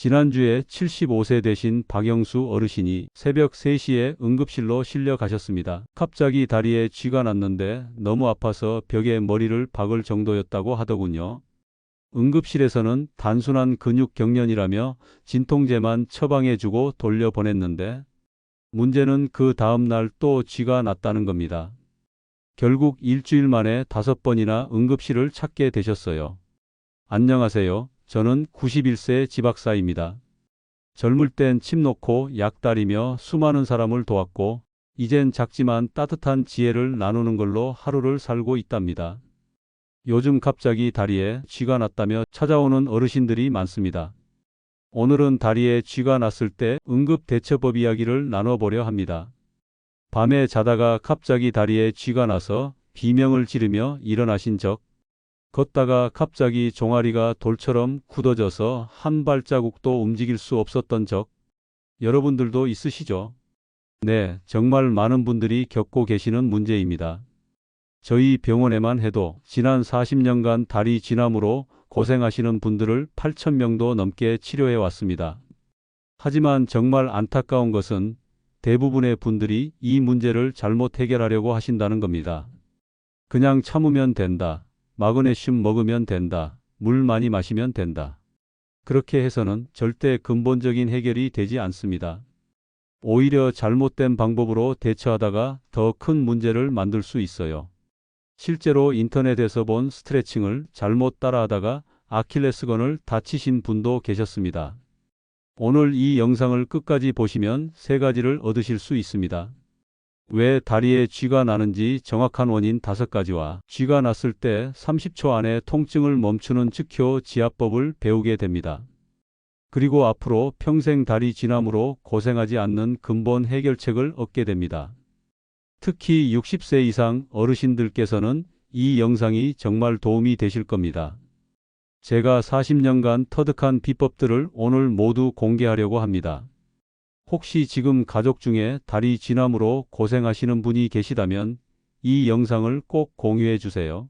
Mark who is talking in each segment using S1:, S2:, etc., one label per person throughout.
S1: 지난주에 75세 되신 박영수 어르신이 새벽 3시에 응급실로 실려 가셨습니다. 갑자기 다리에 쥐가 났는데 너무 아파서 벽에 머리를 박을 정도였다고 하더군요. 응급실에서는 단순한 근육 경련이라며 진통제만 처방해주고 돌려보냈는데 문제는 그 다음날 또 쥐가 났다는 겁니다. 결국 일주일 만에 다섯 번이나 응급실을 찾게 되셨어요. 안녕하세요. 저는 91세 지박사입니다. 젊을 땐 침 놓고 약 다리며 수많은 사람을 도왔고 이젠 작지만 따뜻한 지혜를 나누는 걸로 하루를 살고 있답니다. 요즘 갑자기 다리에 쥐가 났다며 찾아오는 어르신들이 많습니다. 오늘은 다리에 쥐가 났을 때 응급 대처법 이야기를 나눠보려 합니다. 밤에 자다가 갑자기 다리에 쥐가 나서 비명을 지르며 일어나신 적, 걷다가 갑자기 종아리가 돌처럼 굳어져서 한 발자국도 움직일 수 없었던 적, 여러분들도 있으시죠? 네, 정말 많은 분들이 겪고 계시는 문제입니다. 저희 병원에만 해도 지난 40년간 다리 진암으로 고생하시는 분들을 8천명도 넘게 치료해 왔습니다. 하지만 정말 안타까운 것은 대부분의 분들이 이 문제를 잘못 해결하려고 하신다는 겁니다. 그냥 참으면 된다. 마그네슘 먹으면 된다. 물 많이 마시면 된다. 그렇게 해서는 절대 근본적인 해결이 되지 않습니다. 오히려 잘못된 방법으로 대처하다가 더 큰 문제를 만들 수 있어요. 실제로 인터넷에서 본 스트레칭을 잘못 따라하다가 아킬레스건을 다치신 분도 계셨습니다. 오늘 이 영상을 끝까지 보시면 세 가지를 얻으실 수 있습니다. 왜 다리에 쥐가 나는지 정확한 원인 다섯 가지와 쥐가 났을 때 30초 안에 통증을 멈추는 즉효 지압법을 배우게 됩니다. 그리고 앞으로 평생 다리 진암으로 고생하지 않는 근본 해결책을 얻게 됩니다. 특히 60세 이상 어르신들께서는 이 영상이 정말 도움이 되실 겁니다. 제가 40년간 터득한 비법들을 오늘 모두 공개하려고 합니다. 혹시 지금 가족 중에 다리 진암으로 고생하시는 분이 계시다면 이 영상을 꼭 공유해 주세요.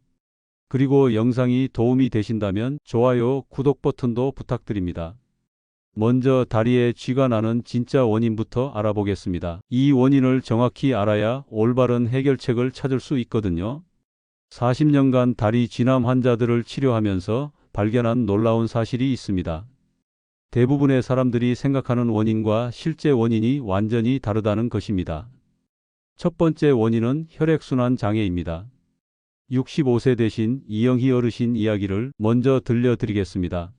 S1: 그리고 영상이 도움이 되신다면 좋아요, 구독 버튼도 부탁드립니다. 먼저 다리에 쥐가 나는 진짜 원인부터 알아보겠습니다. 이 원인을 정확히 알아야 올바른 해결책을 찾을 수 있거든요. 40년간 다리 진암 환자들을 치료하면서 발견한 놀라운 사실이 있습니다. 대부분의 사람들이 생각하는 원인과 실제 원인이 완전히 다르다는 것입니다. 첫 번째 원인은 혈액순환 장애입니다. 65세 되신 이영희 어르신 이야기를 먼저 들려드리겠습니다.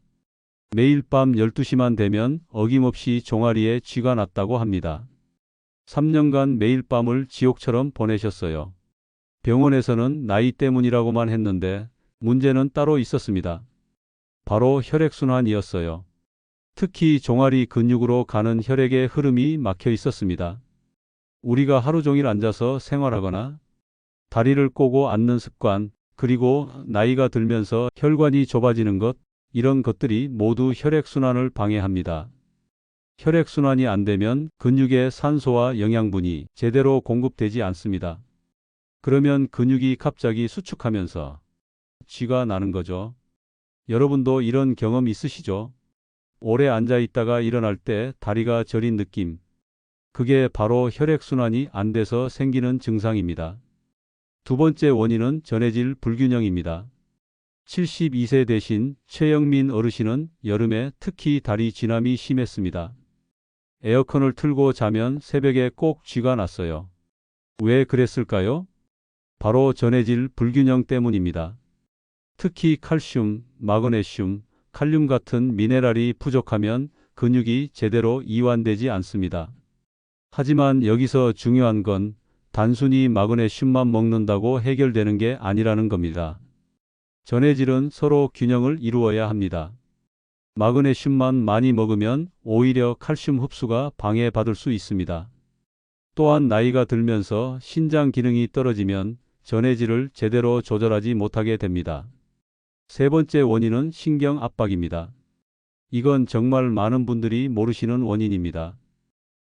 S1: 매일 밤 12시만 되면 어김없이 종아리에 쥐가 났다고 합니다. 3년간 매일 밤을 지옥처럼 보내셨어요. 병원에서는 나이 때문이라고만 했는데 문제는 따로 있었습니다. 바로 혈액순환이었어요. 특히 종아리 근육으로 가는 혈액의 흐름이 막혀 있었습니다. 우리가 하루 종일 앉아서 생활하거나 다리를 꼬고 앉는 습관, 그리고 나이가 들면서 혈관이 좁아지는 것, 이런 것들이 모두 혈액순환을 방해합니다. 혈액순환이 안 되면 근육에 산소와 영양분이 제대로 공급되지 않습니다. 그러면 근육이 갑자기 수축하면서 쥐가 나는 거죠. 여러분도 이런 경험 있으시죠? 오래 앉아 있다가 일어날 때 다리가 저린 느낌. 그게 바로 혈액순환이 안 돼서 생기는 증상입니다. 두 번째 원인은 전해질 불균형입니다. 72세 되신 최영민 어르신은 여름에 특히 다리 진함이 심했습니다. 에어컨을 틀고 자면 새벽에 꼭 쥐가 났어요. 왜 그랬을까요? 바로 전해질 불균형 때문입니다. 특히 칼슘, 마그네슘, 칼륨 같은 미네랄이 부족하면 근육이 제대로 이완되지 않습니다. 하지만 여기서 중요한 건 단순히 마그네슘만 먹는다고 해결되는 게 아니라는 겁니다. 전해질은 서로 균형을 이루어야 합니다. 마그네슘만 많이 먹으면 오히려 칼슘 흡수가 방해받을 수 있습니다. 또한 나이가 들면서 신장 기능이 떨어지면 전해질을 제대로 조절하지 못하게 됩니다. 세 번째 원인은 신경 압박입니다. 이건 정말 많은 분들이 모르시는 원인입니다.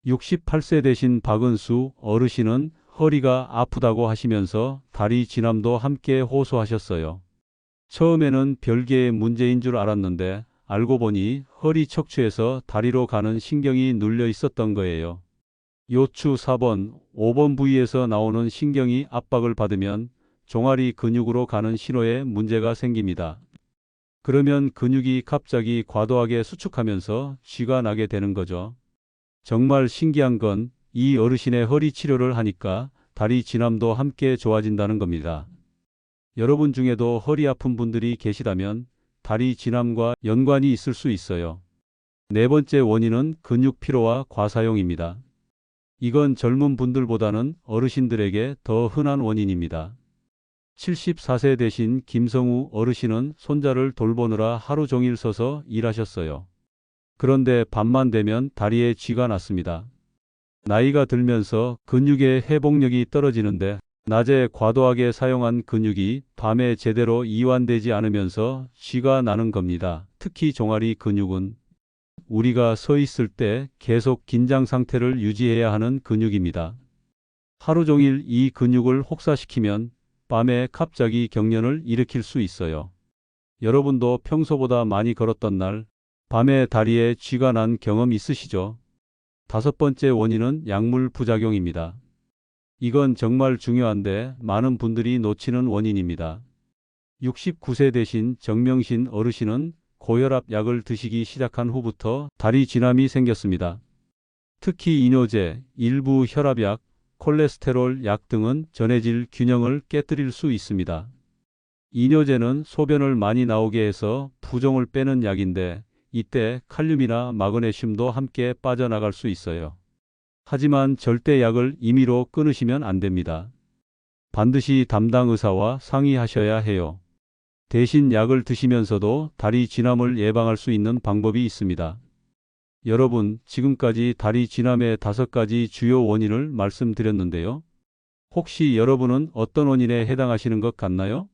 S1: 68세 되신 박은수 어르신은 허리가 아프다고 하시면서 다리 진암도 함께 호소하셨어요. 처음에는 별개의 문제인 줄 알았는데 알고 보니 허리 척추에서 다리로 가는 신경이 눌려 있었던 거예요. 요추 4번, 5번 부위에서 나오는 신경이 압박을 받으면 종아리 근육으로 가는 신호에 문제가 생깁니다. 그러면 근육이 갑자기 과도하게 수축하면서 쥐가 나게 되는 거죠. 정말 신기한 건 이 어르신의 허리 치료를 하니까 다리 진함도 함께 좋아진다는 겁니다. 여러분 중에도 허리 아픈 분들이 계시다면 다리 진함과 연관이 있을 수 있어요. 네 번째 원인은 근육 피로와 과사용입니다. 이건 젊은 분들보다는 어르신들에게 더 흔한 원인입니다. 74세 되신 김성우 어르신은 손자를 돌보느라 하루 종일 서서 일하셨어요. 그런데 밤만 되면 다리에 쥐가 났습니다. 나이가 들면서 근육의 회복력이 떨어지는데 낮에 과도하게 사용한 근육이 밤에 제대로 이완되지 않으면서 쥐가 나는 겁니다. 특히 종아리 근육은 우리가 서 있을 때 계속 긴장 상태를 유지해야 하는 근육입니다. 하루 종일 이 근육을 혹사시키면 밤에 갑자기 경련을 일으킬 수 있어요. 여러분도 평소보다 많이 걸었던 날, 밤에 다리에 쥐가 난 경험 있으시죠? 다섯 번째 원인은 약물 부작용입니다. 이건 정말 중요한데 많은 분들이 놓치는 원인입니다. 69세 되신 정명신 어르신은 고혈압 약을 드시기 시작한 후부터 다리 진함이 생겼습니다. 특히 이뇨제, 일부 혈압약, 콜레스테롤 약 등은 전해질 균형을 깨뜨릴 수 있습니다. 이뇨제는 소변을 많이 나오게 해서 부종을 빼는 약인데 이때 칼륨이나 마그네슘도 함께 빠져나갈 수 있어요. 하지만 절대 약을 임의로 끊으시면 안 됩니다. 반드시 담당 의사와 상의하셔야 해요. 대신 약을 드시면서도 다리 진함을 예방할 수 있는 방법이 있습니다. 여러분, 지금까지 다리 진함의 다섯 가지 주요 원인을 말씀드렸는데요. 혹시 여러분은 어떤 원인에 해당하시는 것 같나요?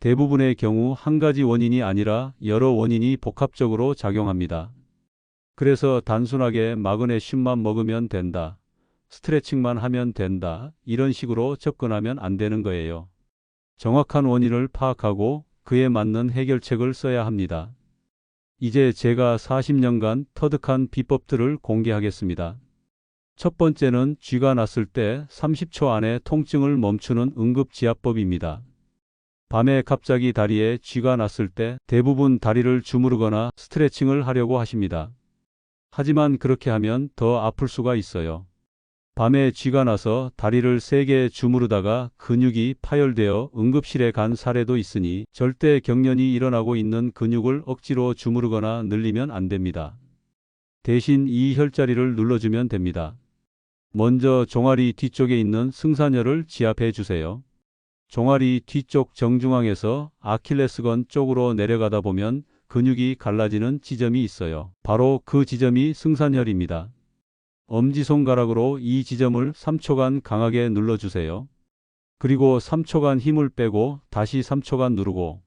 S1: 대부분의 경우 한 가지 원인이 아니라 여러 원인이 복합적으로 작용합니다. 그래서 단순하게 마그네슘만 먹으면 된다. 스트레칭만 하면 된다. 이런 식으로 접근하면 안 되는 거예요. 정확한 원인을 파악하고 그에 맞는 해결책을 써야 합니다. 이제 제가 40년간 터득한 비법들을 공개하겠습니다. 첫 번째는 쥐가 났을 때 30초 안에 통증을 멈추는 응급지압법입니다. 밤에 갑자기 다리에 쥐가 났을 때 대부분 다리를 주무르거나 스트레칭을 하려고 하십니다. 하지만 그렇게 하면 더 아플 수가 있어요. 밤에 쥐가 나서 다리를 세게 주무르다가 근육이 파열되어 응급실에 간 사례도 있으니 절대 경련이 일어나고 있는 근육을 억지로 주무르거나 늘리면 안 됩니다. 대신 이 혈자리를 눌러주면 됩니다. 먼저 종아리 뒤쪽에 있는 승산혈을 지압해 주세요. 종아리 뒤쪽 정중앙에서 아킬레스건 쪽으로 내려가다 보면 근육이 갈라지는 지점이 있어요. 바로 그 지점이 승산혈입니다. 엄지손가락으로 이 지점을 3초간 강하게 눌러주세요. 그리고 3초간 힘을 빼고 다시 3초간 누르고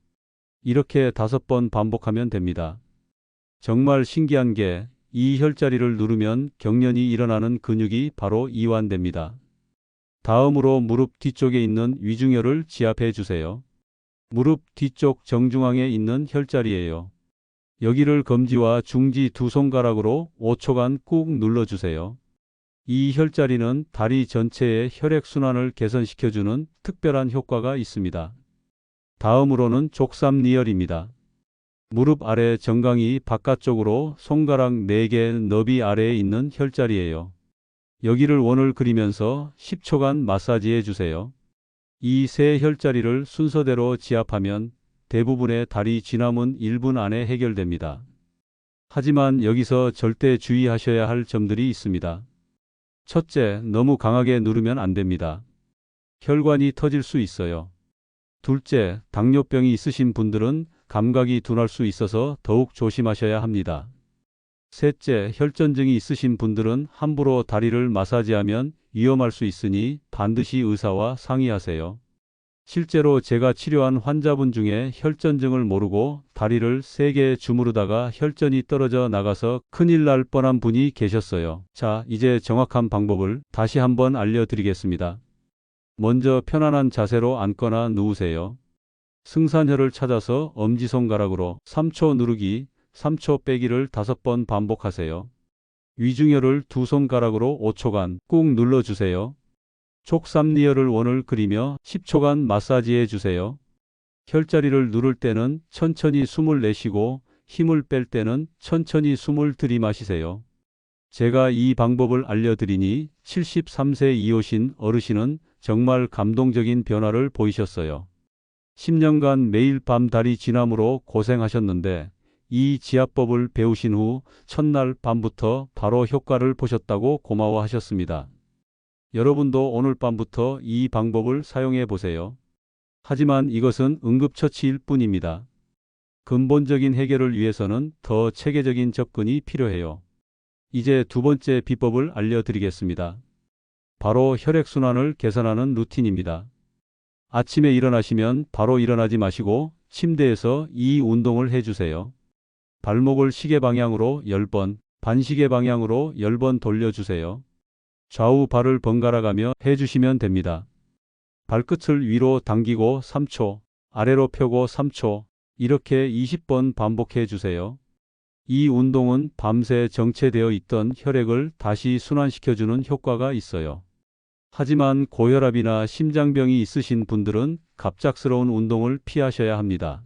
S1: 이렇게 다섯 번 반복하면 됩니다. 정말 신기한 게 이 혈자리를 누르면 경련이 일어나는 근육이 바로 이완됩니다. 다음으로 무릎 뒤쪽에 있는 위중혈을 지압해 주세요. 무릎 뒤쪽 정중앙에 있는 혈자리예요. 여기를 검지와 중지 두 손가락으로 5초간 꾹 눌러주세요. 이 혈자리는 다리 전체의 혈액순환을 개선시켜주는 특별한 효과가 있습니다. 다음으로는 족삼리혈입니다. 무릎 아래 정강이 바깥쪽으로 손가락 4개 너비 아래에 있는 혈자리예요. 여기를 원을 그리면서 10초간 마사지해 주세요. 이 세 혈자리를 순서대로 지압하면 대부분의 다리 진함은 1분 안에 해결됩니다. 하지만 여기서 절대 주의하셔야 할 점들이 있습니다. 첫째, 너무 강하게 누르면 안 됩니다. 혈관이 터질 수 있어요. 둘째, 당뇨병이 있으신 분들은 감각이 둔할 수 있어서 더욱 조심하셔야 합니다. 셋째, 혈전증이 있으신 분들은 함부로 다리를 마사지하면 위험할 수 있으니 반드시 의사와 상의하세요. 실제로 제가 치료한 환자분 중에 혈전증을 모르고 다리를 세게 주무르다가 혈전이 떨어져 나가서 큰일 날 뻔한 분이 계셨어요. 자, 이제 정확한 방법을 다시 한번 알려드리겠습니다. 먼저 편안한 자세로 앉거나 누우세요. 승산혈을 찾아서 엄지손가락으로 3초 누르기, 3초 빼기를 5번 반복하세요. 위중혈을 두 손가락으로 5초간 꾹 눌러주세요. 족삼리혈을 원을 그리며 10초간 마사지해 주세요. 혈자리를 누를 때는 천천히 숨을 내쉬고 힘을 뺄 때는 천천히 숨을 들이마시세요. 제가 이 방법을 알려드리니 73세 이오신 어르신은 정말 감동적인 변화를 보이셨어요. 10년간 매일 밤 다리 진암으로 고생하셨는데 이 지압법을 배우신 후 첫날 밤부터 바로 효과를 보셨다고 고마워하셨습니다. 여러분도 오늘 밤부터 이 방법을 사용해 보세요. 하지만 이것은 응급처치일 뿐입니다. 근본적인 해결을 위해서는 더 체계적인 접근이 필요해요. 이제 두 번째 비법을 알려드리겠습니다. 바로 혈액순환을 개선하는 루틴입니다. 아침에 일어나시면 바로 일어나지 마시고 침대에서 이 운동을 해주세요. 발목을 시계 방향으로 10번, 반시계 방향으로 10번 돌려주세요. 좌우 발을 번갈아 가며 해주시면 됩니다. 발끝을 위로 당기고 3초, 아래로 펴고 3초, 이렇게 20번 반복해 주세요. 이 운동은 밤새 정체되어 있던 혈액을 다시 순환시켜주는 효과가 있어요. 하지만 고혈압이나 심장병이 있으신 분들은 갑작스러운 운동을 피하셔야 합니다.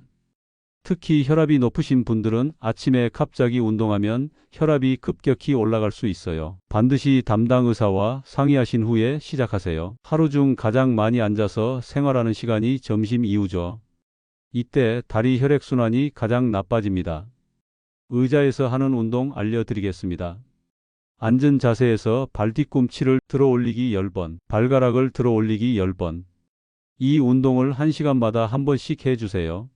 S1: 특히 혈압이 높으신 분들은 아침에 갑자기 운동하면 혈압이 급격히 올라갈 수 있어요. 반드시 담당 의사와 상의하신 후에 시작하세요. 하루 중 가장 많이 앉아서 생활하는 시간이 점심 이후죠. 이때 다리 혈액순환이 가장 나빠집니다. 의자에서 하는 운동 알려드리겠습니다. 앉은 자세에서 발 뒤꿈치를 들어 올리기 10번, 발가락을 들어 올리기 10번. 이 운동을 1시간마다 한 번씩 해주세요.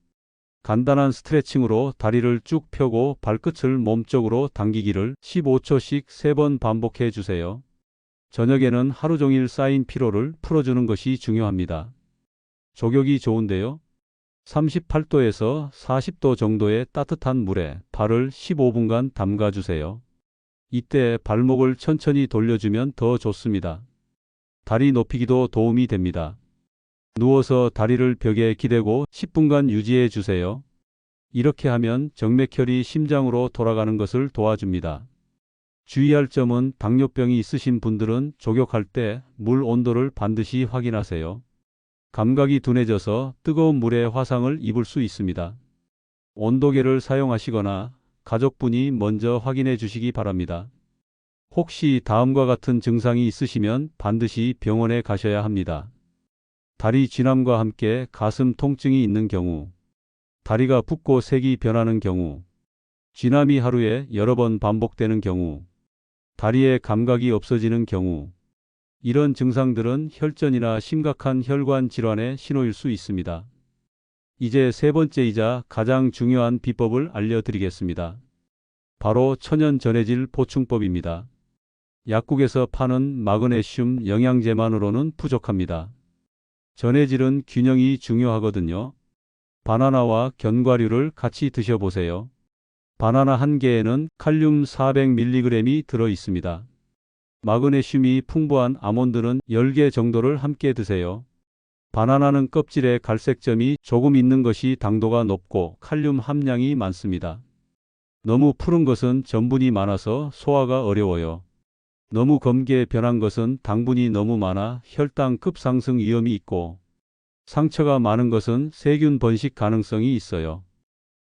S1: 간단한 스트레칭으로 다리를 쭉 펴고 발끝을 몸쪽으로 당기기를 15초씩 3번 반복해 주세요. 저녁에는 하루 종일 쌓인 피로를 풀어주는 것이 중요합니다. 족욕이 좋은데요. 38도에서 40도 정도의 따뜻한 물에 발을 15분간 담가 주세요. 이때 발목을 천천히 돌려주면 더 좋습니다. 다리 높이기도 도움이 됩니다. 누워서 다리를 벽에 기대고 10분간 유지해 주세요. 이렇게 하면 정맥혈이 심장으로 돌아가는 것을 도와줍니다. 주의할 점은 당뇨병이 있으신 분들은 족욕할 때 물 온도를 반드시 확인하세요. 감각이 둔해져서 뜨거운 물에 화상을 입을 수 있습니다. 온도계를 사용하시거나 가족분이 먼저 확인해 주시기 바랍니다. 혹시 다음과 같은 증상이 있으시면 반드시 병원에 가셔야 합니다. 다리 쥐남과 함께 가슴 통증이 있는 경우, 다리가 붓고 색이 변하는 경우, 쥐남이 하루에 여러 번 반복되는 경우, 다리에 감각이 없어지는 경우, 이런 증상들은 혈전이나 심각한 혈관 질환의 신호일 수 있습니다. 이제 세 번째이자 가장 중요한 비법을 알려드리겠습니다. 바로 천연 전해질 보충법입니다. 약국에서 파는 마그네슘 영양제만으로는 부족합니다. 전해질은 균형이 중요하거든요. 바나나와 견과류를 같이 드셔보세요. 바나나 한 개에는 칼륨 400mg이 들어 있습니다. 마그네슘이 풍부한 아몬드는 10개 정도를 함께 드세요. 바나나는 껍질에 갈색점이 조금 있는 것이 당도가 높고 칼륨 함량이 많습니다. 너무 푸른 것은 전분이 많아서 소화가 어려워요. 너무 검게 변한 것은 당분이 너무 많아 혈당 급 상승 위험이 있고 상처가 많은 것은 세균 번식 가능성이 있어요.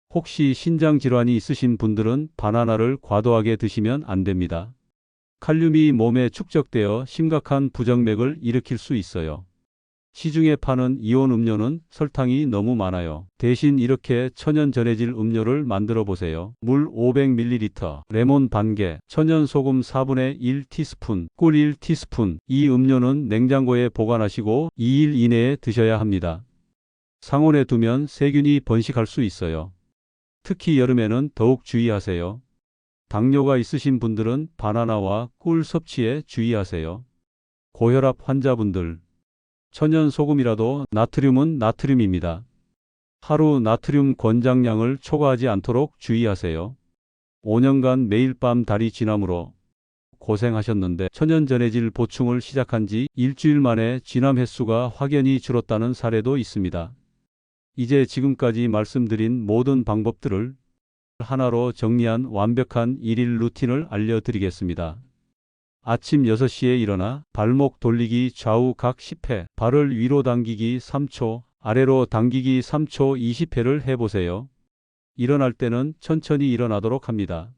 S1: 혹시 신장 질환이 있으신 분들은 바나나를 과도하게 드시면 안 됩니다. 칼륨이 몸에 축적되어 심각한 부정맥을 일으킬 수 있어요. 시중에 파는 이온 음료는 설탕이 너무 많아요. 대신 이렇게 천연 전해질 음료를 만들어 보세요. 물 500ml, 레몬 반개, 천연 소금 4분의 1 티스푼, 꿀 1 티스푼. 이 음료는 냉장고에 보관하시고 2일 이내에 드셔야 합니다. 상온에 두면 세균이 번식할 수 있어요. 특히 여름에는 더욱 주의하세요. 당뇨가 있으신 분들은 바나나와 꿀 섭취에 주의하세요. 고혈압 환자분들, 천연 소금이라도 나트륨은 나트륨입니다. 하루 나트륨 권장량을 초과하지 않도록 주의하세요. 5년간 매일 밤 다리 진암으로 고생하셨는데 천연 전해질 보충을 시작한 지 일주일 만에 진암 횟수가 확연히 줄었다는 사례도 있습니다. 이제 지금까지 말씀드린 모든 방법들을 하나로 정리한 완벽한 일일 루틴을 알려드리겠습니다. 아침 6시에 일어나 발목 돌리기 좌우 각 10회, 발을 위로 당기기 3초, 아래로 당기기 3초 20회를 해보세요. 일어날 때는 천천히 일어나도록 합니다.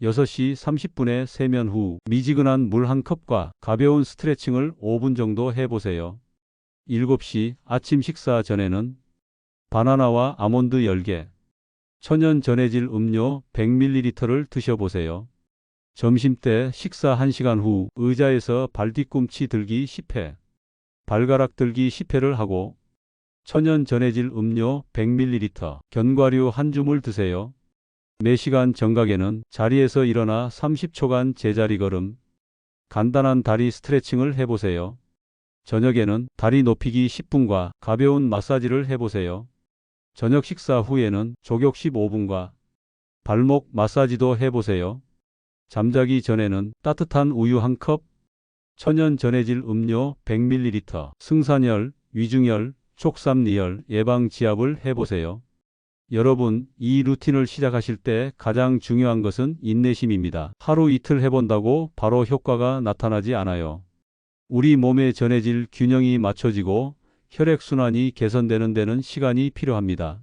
S1: 6시 30분에 세면 후 미지근한 물 한 컵과 가벼운 스트레칭을 5분 정도 해보세요. 7시 아침 식사 전에는 바나나와 아몬드 10개, 천연 전해질 음료 100ml를 드셔보세요. 점심때 식사 1시간 후 의자에서 발뒤꿈치 들기 10회, 발가락 들기 10회를 하고 천연 전해질 음료 100ml, 견과류 한 줌을 드세요. 4시간 정각에는 자리에서 일어나 30초간 제자리 걸음, 간단한 다리 스트레칭을 해보세요. 저녁에는 다리 높이기 10분과 가벼운 마사지를 해보세요. 저녁 식사 후에는 조격 15분과 발목 마사지도 해보세요. 잠자기 전에는 따뜻한 우유 한 컵, 천연 전해질 음료 100ml, 승산열, 위중열, 촉삼리열, 예방 지압을 해보세요. 여러분, 이 루틴을 시작하실 때 가장 중요한 것은 인내심입니다. 하루 이틀 해본다고 바로 효과가 나타나지 않아요. 우리 몸의 전해질 균형이 맞춰지고 혈액순환이 개선되는 데는 시간이 필요합니다.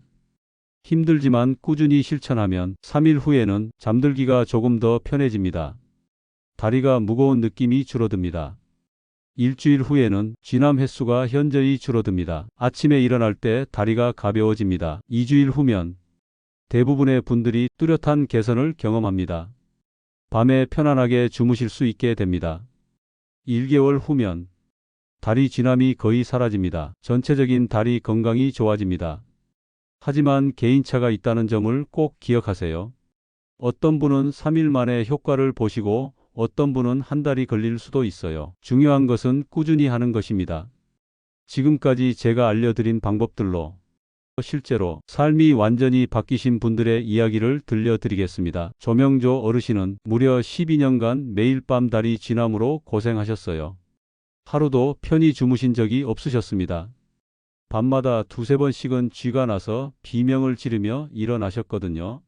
S1: 힘들지만 꾸준히 실천하면 3일 후에는 잠들기가 조금 더 편해집니다. 다리가 무거운 느낌이 줄어듭니다. 일주일 후에는 쥐남 횟수가 현저히 줄어듭니다. 아침에 일어날 때 다리가 가벼워집니다. 2주일 후면 대부분의 분들이 뚜렷한 개선을 경험합니다. 밤에 편안하게 주무실 수 있게 됩니다. 1개월 후면 다리 쥐남이 거의 사라집니다. 전체적인 다리 건강이 좋아집니다. 하지만 개인차가 있다는 점을 꼭 기억하세요. 어떤 분은 3일 만에 효과를 보시고 어떤 분은 한 달이 걸릴 수도 있어요. 중요한 것은 꾸준히 하는 것입니다. 지금까지 제가 알려드린 방법들로 실제로 삶이 완전히 바뀌신 분들의 이야기를 들려드리겠습니다. 조명조 어르신은 무려 12년간 매일 밤 다리 쥐남으로 고생하셨어요. 하루도 편히 주무신 적이 없으셨습니다. 밤마다 두세 번씩은 쥐가 나서 비명을 지르며 일어나셨거든요.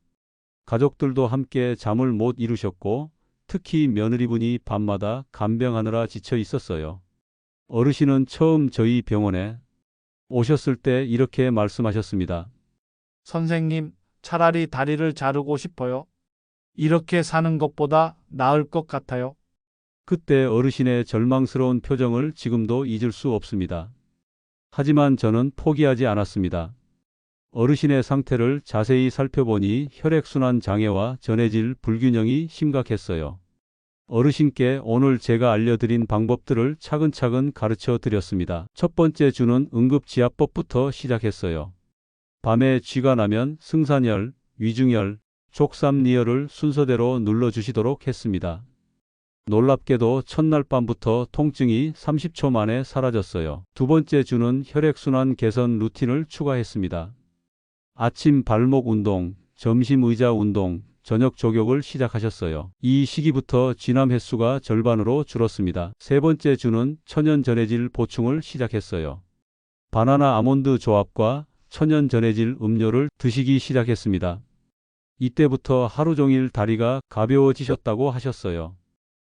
S1: 가족들도 함께 잠을 못 이루셨고 특히 며느리분이 밤마다 간병하느라 지쳐 있었어요. 어르신은 처음 저희 병원에 오셨을 때 이렇게 말씀하셨습니다.
S2: 선생님, 차라리 다리를 자르고 싶어요. 이렇게 사는 것보다 나을 것 같아요.
S1: 그때 어르신의 절망스러운 표정을 지금도 잊을 수 없습니다. 하지만 저는 포기하지 않았습니다. 어르신의 상태를 자세히 살펴보니 혈액순환 장애와 전해질 불균형이 심각했어요. 어르신께 오늘 제가 알려드린 방법들을 차근차근 가르쳐 드렸습니다. 첫 번째 주는 응급지압법부터 시작했어요. 밤에 쥐가 나면 승산열, 위중열, 족삼리열을 순서대로 눌러주시도록 했습니다. 놀랍게도 첫날 밤부터 통증이 30초 만에 사라졌어요. 두 번째 주는 혈액순환 개선 루틴을 추가했습니다. 아침 발목 운동, 점심 의자 운동, 저녁 조격을 시작하셨어요. 이 시기부터 쥐남 횟수가 절반으로 줄었습니다. 세 번째 주는 천연 전해질 보충을 시작했어요. 바나나 아몬드 조합과 천연 전해질 음료를 드시기 시작했습니다. 이때부터 하루 종일 다리가 가벼워지셨다고 하셨어요.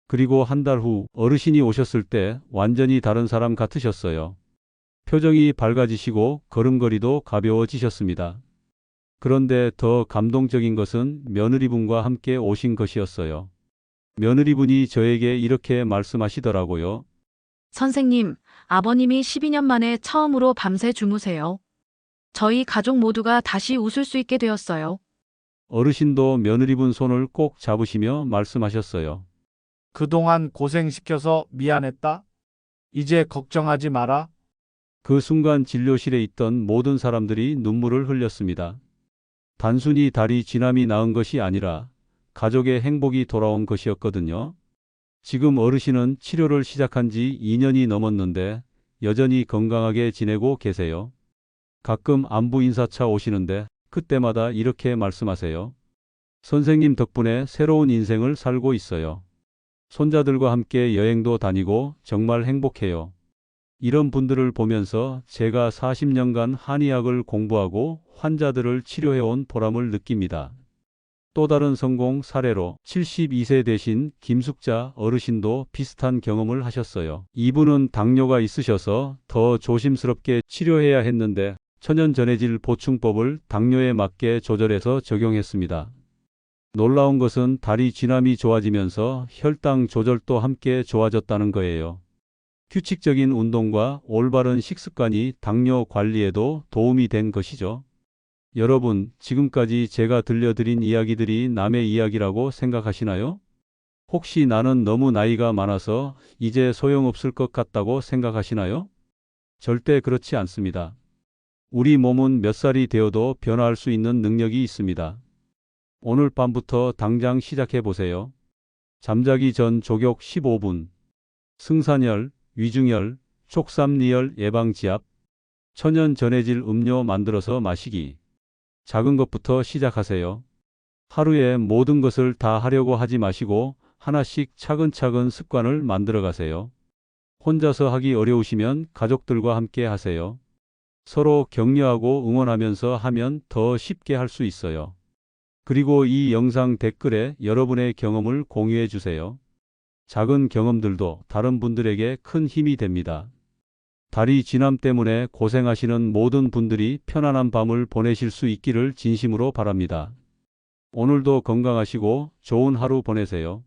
S1: 그리고 한 달 후 어르신이 오셨을 때 완전히 다른 사람 같으셨어요. 표정이 밝아지시고 걸음걸이도 가벼워지셨습니다. 그런데 더 감동적인 것은 며느리분과 함께 오신 것이었어요. 며느리분이 저에게 이렇게 말씀하시더라고요.
S3: 선생님, 아버님이 12년 만에 처음으로 밤새 주무세요. 저희 가족 모두가 다시 웃을 수 있게 되었어요.
S1: 어르신도 며느리분 손을 꼭 잡으시며 말씀하셨어요.
S2: 그동안 고생시켜서 미안했다. 이제 걱정하지 마라.
S1: 그 순간 진료실에 있던 모든 사람들이 눈물을 흘렸습니다. 단순히 다리 쥐남이 나은 것이 아니라 가족의 행복이 돌아온 것이었거든요. 지금 어르신은 치료를 시작한 지 2년이 넘었는데 여전히 건강하게 지내고 계세요. 가끔 안부 인사차 오시는데 그때마다 이렇게 말씀하세요. 선생님 덕분에 새로운 인생을 살고 있어요. 손자들과 함께 여행도 다니고 정말 행복해요. 이런 분들을 보면서 제가 40년간 한의학을 공부하고 환자들을 치료해온 보람을 느낍니다. 또 다른 성공 사례로 72세 되신 김숙자 어르신도 비슷한 경험을 하셨어요. 이분은 당뇨가 있으셔서 더 조심스럽게 치료해야 했는데 천연 전해질 보충법을 당뇨에 맞게 조절해서 적용했습니다. 놀라운 것은 다리 진함이 좋아지면서 혈당 조절도 함께 좋아졌다는 거예요. 규칙적인 운동과 올바른 식습관이 당뇨 관리에도 도움이 된 것이죠. 여러분, 지금까지 제가 들려드린 이야기들이 남의 이야기라고 생각하시나요? 혹시 나는 너무 나이가 많아서 이제 소용없을 것 같다고 생각하시나요? 절대 그렇지 않습니다. 우리 몸은 몇 살이 되어도 변화할 수 있는 능력이 있습니다. 오늘 밤부터 당장 시작해 보세요. 잠자기 전 조격 15분. 승산열, 위중열, 촉삼리열 예방지압, 천연 전해질 음료 만들어서 마시기. 작은 것부터 시작하세요. 하루에 모든 것을 다 하려고 하지 마시고 하나씩 차근차근 습관을 만들어 가세요. 혼자서 하기 어려우시면 가족들과 함께 하세요. 서로 격려하고 응원하면서 하면 더 쉽게 할 수 있어요. 그리고 이 영상 댓글에 여러분의 경험을 공유해 주세요. 작은 경험들도 다른 분들에게 큰 힘이 됩니다. 다리 진암 때문에 고생하시는 모든 분들이 편안한 밤을 보내실 수 있기를 진심으로 바랍니다. 오늘도 건강하시고 좋은 하루 보내세요.